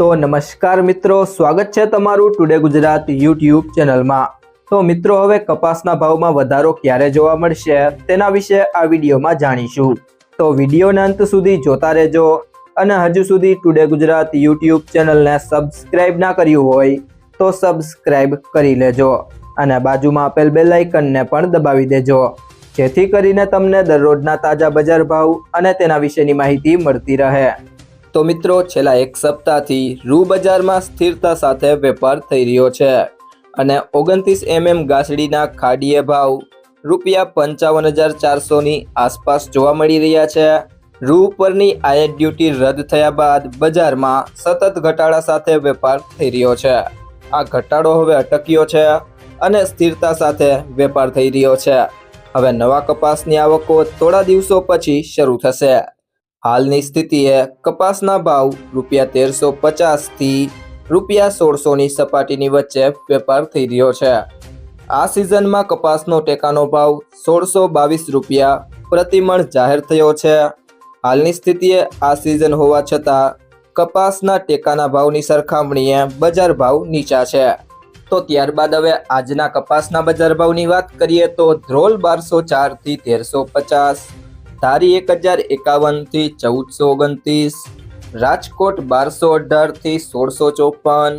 તો નમસ્કાર મિત્રો, સ્વાગત છે તમારું ટુડે ગુજરાત યુટ્યુબ ચેનલમાં. તો મિત્રો, હવે કપાસના ભાવમાં વધારો ક્યારે જોવા મળશે તેના વિશે આ વિડીયોમાં જાણીશું. તો વિડીયોના અંત સુધી જોતા રહેજો અને હજુ સુધી ટુડે ગુજરાત યુટ્યુબ ચેનલને સબસ્ક્રાઇબ ના કર્યું હોય તો સબસ્ક્રાઇબ કરી લેજો અને બાજુમાં આપેલ બેલ પણ દબાવી દેજો. જેથી કરીને તમને દરરોજના તાજા બજાર ભાવ અને તેના વિશેની માહિતી મળતી રહે. તો મિત્રો, છેલ્લા એક સપ્તાહથી રૂ બજારમાં સ્થિરતા સાથે વેપાર થઈ રહ્યો છે અને ઓગણત્રીસ એમએમ ગાસડીના ખાડીએ ભાવ રૂપિયા પંચાવન હજાર ચારસોની આસપાસ જોવા મળી રહ્યા છે. રૂ પરની આયાત ડ્યુટી રદ થયા બાદ બજારમાં સતત ઘટાડા સાથે વેપાર થઈ રહ્યો છે. આ ઘટાડો હવે અટક્યો છે અને સ્થિરતા સાથે વેપાર થઈ રહ્યો છે. હવે નવા કપાસની આવકો થોડા દિવસો પછી શરૂ થશે. હાલની સ્થિતિએ કપાસના ભાવ રૂપિયા તેરસો પચાસથી રૂપિયા સોળસોની સપાટીની વચ્ચે વેપાર થઈ રહ્યો છે. આ સિઝનમાં કપાસનો ટેકાનો ભાવ સોળસો બાવીસ રૂપિયા પ્રતિમણ જાહેર થયો છે. હાલની સ્થિતિએ આ સિઝન હોવા છતાં કપાસના ટેકાના ભાવની સરખામણીએ બજાર ભાવ નીચા છે. તો ત્યારબાદ હવે આજના કપાસના બજાર ભાવની વાત કરીએ તો ધ્રોલ બારસો ચારથી તેરસો પચાસ. ધારી એક હજાર એકાવનથી ચૌદસો ઓગણત્રીસ, રાજકોટ બારસો અઢારથી સોળસો ચોપન,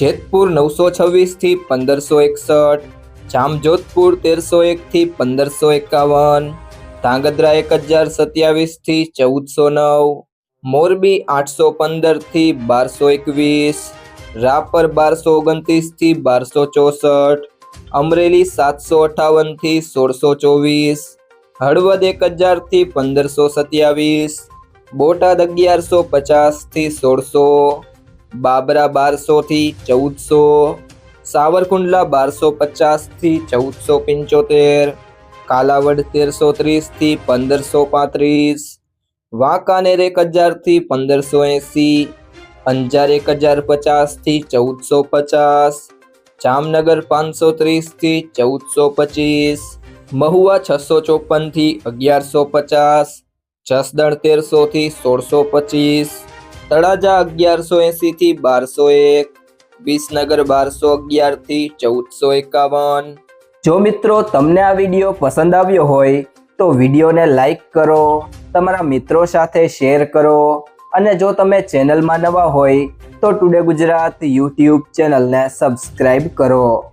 જેતપુર નવસો છવ્વીસથી પંદરસો એકસઠ, જામજોધપુર તેરસો એકથી પંદરસો એકાવન, ધાંગધ્રા એક હજાર સત્યાવીસથી ચૌદસો નવ, મોરબી આઠસો પંદરથી બારસો એકવીસ, રાપર બારસો ઓગણત્રીસથી બારસો ચોસઠ, અમરેલી સાતસો અઠાવનથી સોળસો ચોવીસ હળવદ એક હજારથી પંદરસો સત્યાવીસ, બોટાદ અગિયારસો પચાસથી સોળસો, બાબરા બારસોથી ચૌદસો, સાવરકુંડલા બારસો પચાસથી ચૌદસો પંચોતેર, કાલાવડ તેરસો ત્રીસથી પંદરસો પાંત્રીસ, વાંકાનેર એક હજારથી પંદરસો એંસી, અંજાર એક હજાર પચાસથી ચૌદસો પચાસ, જામનગર પાંચસો ત્રીસથી ચૌદસો પચીસ મહુવા છસો ચોપનથી અગિયારસો પચાસ, જસદણ તેરસોથી સોળસો પચીસ, તળાજા અગિયારસો એંસીથી બારસો એક, વિસનગર બારસો અગિયારથી ચૌદસો એકાવન. જો મિત્રો તમને આ વીડિયો પસંદ આવ્યો હોય, તો વિડીયોને લાઈક કરો, તમારા મિત્રો સાથે શેર કરો, અને જો તમે ચેનલમાં નવા હોય, તો ટુડે ગુજરાત યુટ્યુબ ચેનલને સબસ્ક્રાઈબ કરો.